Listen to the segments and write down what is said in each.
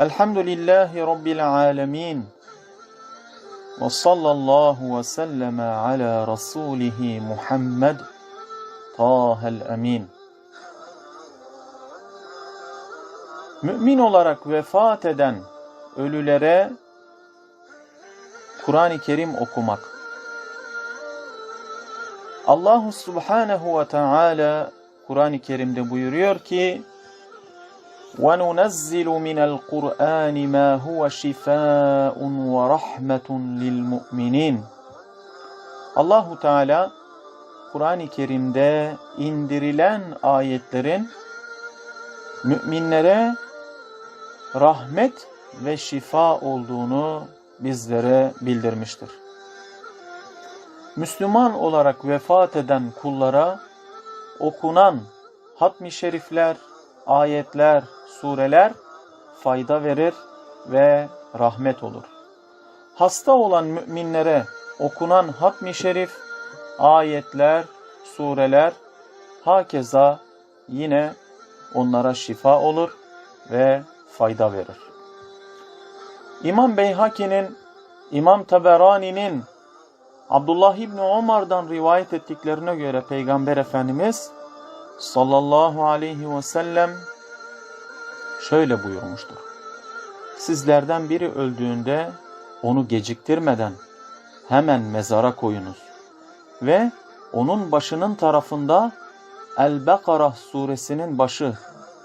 Elhamdülillahi Rabbil alemin. Ve sallallahu ve sellem ala rasulihi Muhammed Tahel Emin. Mümin olarak vefat eden ölülere Kur'an-ı Kerim okumak. Allahu Subhanahu ve Teala Kur'an-ı Kerim'de buyuruyor ki وَنُنَزِّلُ مِنَ الْقُرْآنِ مَا هُوَ شِفَاءٌ وَرَحْمَةٌ لِلْمُؤْمِنِينَ Allahu Teala Kur'an-ı Kerim'de indirilen ayetlerin müminlere rahmet ve şifa olduğunu bizlere bildirmiştir. Müslüman olarak vefat eden kullara okunan hatmi şerifler, ayetler, sureler fayda verir ve rahmet olur. Hasta olan müminlere okunan hatmi şerif, ayetler, sureler hakeza yine onlara şifa olur ve fayda verir. İmam Beyhaki'nin, İmam Taberani'nin Abdullah İbni Ömer'dan rivayet ettiklerine göre Peygamber Efendimiz sallallahu aleyhi ve sellem şöyle buyurmuştur. Sizlerden biri öldüğünde onu geciktirmeden hemen mezara koyunuz ve onun başının tarafında El-Bekara suresinin başı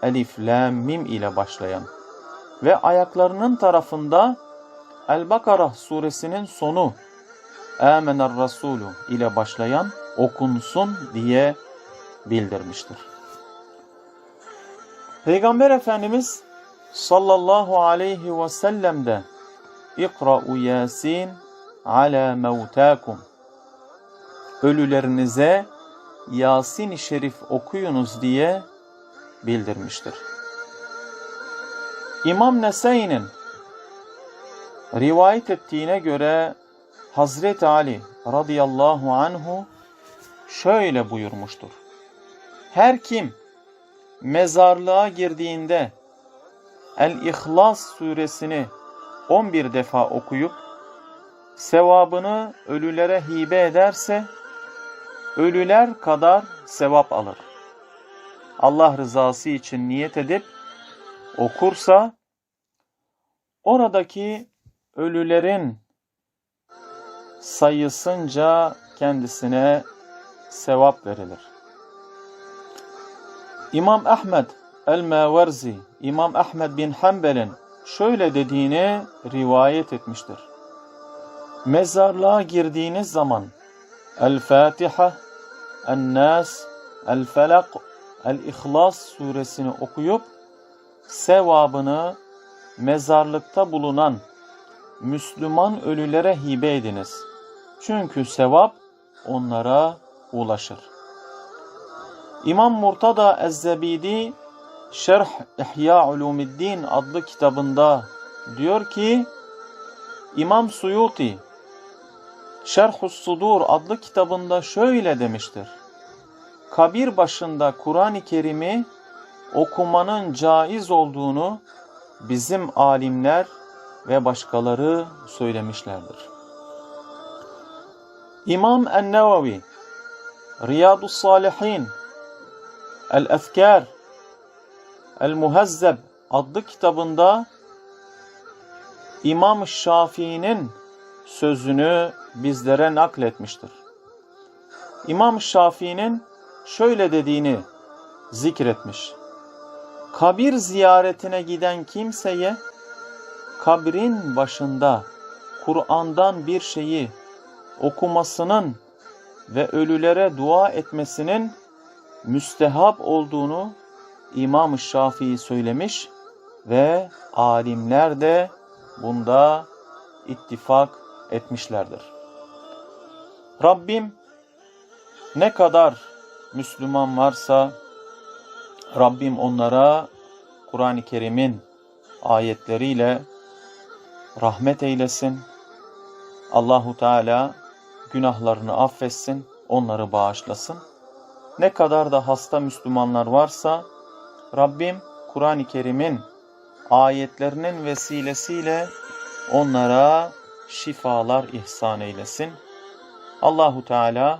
Elif, Lam, Mim ile başlayan ve ayaklarının tarafında El-Bekara suresinin sonu Âmener Resulü ile başlayan okunsun diye bildirmiştir. Peygamber Efendimiz sallallahu aleyhi ve sellem de İkra'u Yasin ala mevtakum Ölülerinize Yasin-i Şerif okuyunuz diye bildirmiştir. İmam Nesai'nin rivayet ettiğine göre Hazreti Ali radıyallahu anhu şöyle buyurmuştur. Her kim mezarlığa girdiğinde El-İhlas suresini 11 defa okuyup sevabını ölülere hibe ederse ölüler kadar sevap alır. Allah rızası için niyet edip okursa oradaki ölülerin sayısınca kendisine sevap verilir. İmam Ahmed el-Maverzi, İmam Ahmed bin Hanbel'in şöyle dediğini rivayet etmiştir. Mezarlığa girdiğiniz zaman El-Fatiha, El-Nas, El-Felak, El-İhlas suresini okuyup sevabını mezarlıkta bulunan Müslüman ölülere hibe ediniz. Çünkü sevap onlara ulaşır. İmam Murtada Ez-Zebidi Şerh İhya Ulumiddin adlı kitabında diyor ki İmam Suyuti Şerhus Sudur adlı kitabında şöyle demiştir. Kabir başında Kur'an-ı Kerim'i okumanın caiz olduğunu bizim alimler ve başkaları söylemişlerdir. İmam En-Nevevi Riyadus Salihin El-Efkar El-Muhazzeb adlı kitabında İmam Şafii'nin sözünü bizlere nakletmiştir. İmam Şafii'nin şöyle dediğini zikretmiş. Kabir ziyaretine giden kimseye kabrin başında Kur'an'dan bir şeyi okumasının ve ölülere dua etmesinin müstehap olduğunu İmam-ı Şafii söylemiş ve alimler de bunda ittifak etmişlerdir. Rabbim ne kadar Müslüman varsa Rabbim onlara Kur'an-ı Kerim'in ayetleriyle rahmet eylesin. Allahu Teala günahlarını affetsin, onları bağışlasın. Ne kadar da hasta Müslümanlar varsa Rabbim Kur'an-ı Kerim'in ayetlerinin vesilesiyle onlara şifalar ihsan eylesin. Allahu Teala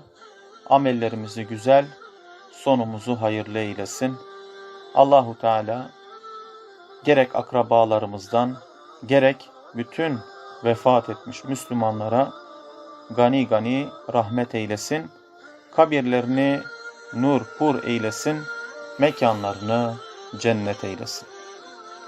amellerimizi güzel, sonumuzu hayırlı eylesin. Allahu Teala gerek akrabalarımızdan gerek bütün vefat etmiş Müslümanlara gani gani rahmet eylesin. Kabirlerini nur pur eylesin. Mekanlarını cennet eylesin.